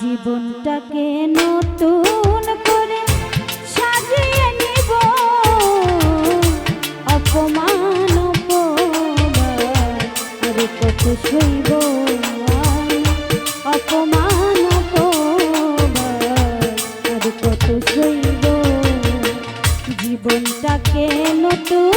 জীবনটাকে নতুন করে সাজিয়ে নিব? অপমান অপমান কত সইব জীবনটাকে নতুন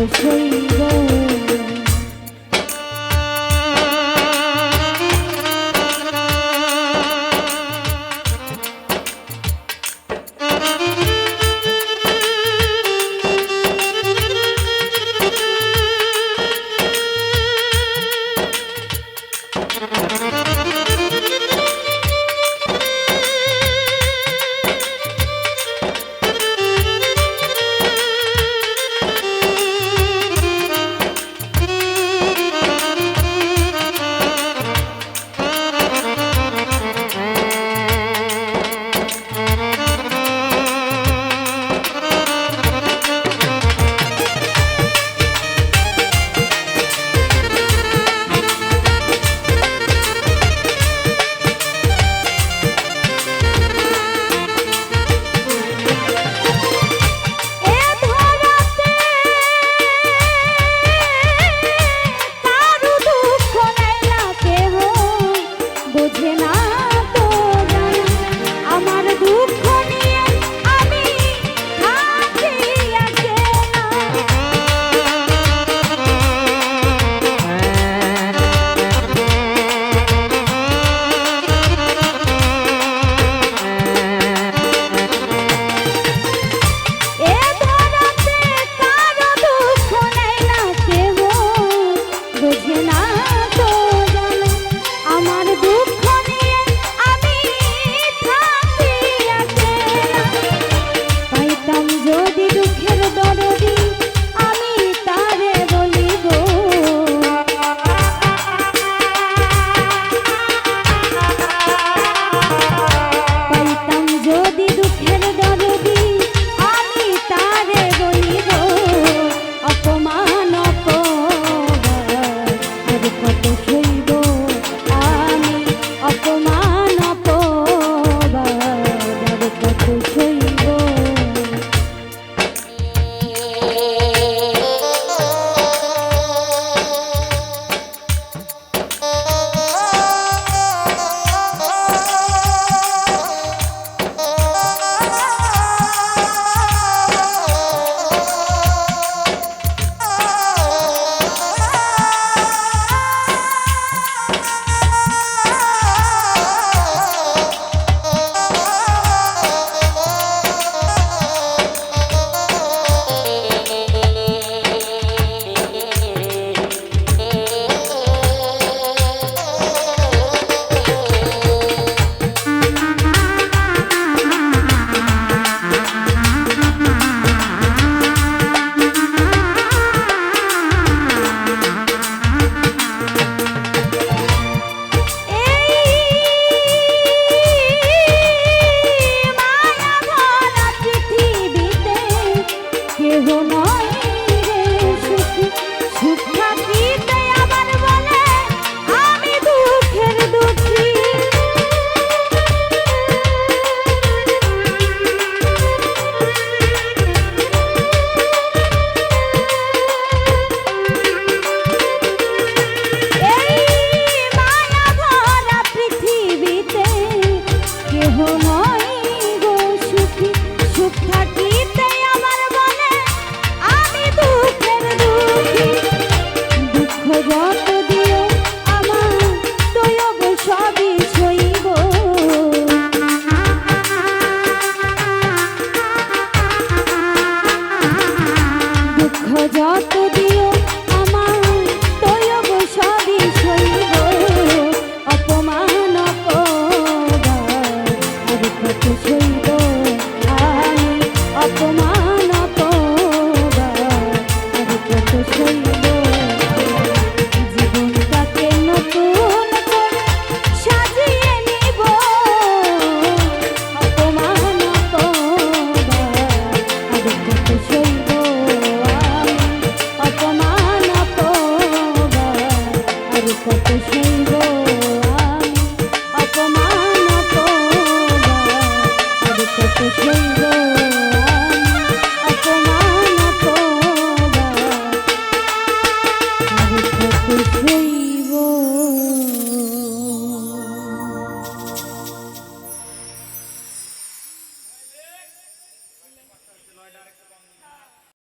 আর কত দরদি। নাই রে সুখ সুখ দুঃখ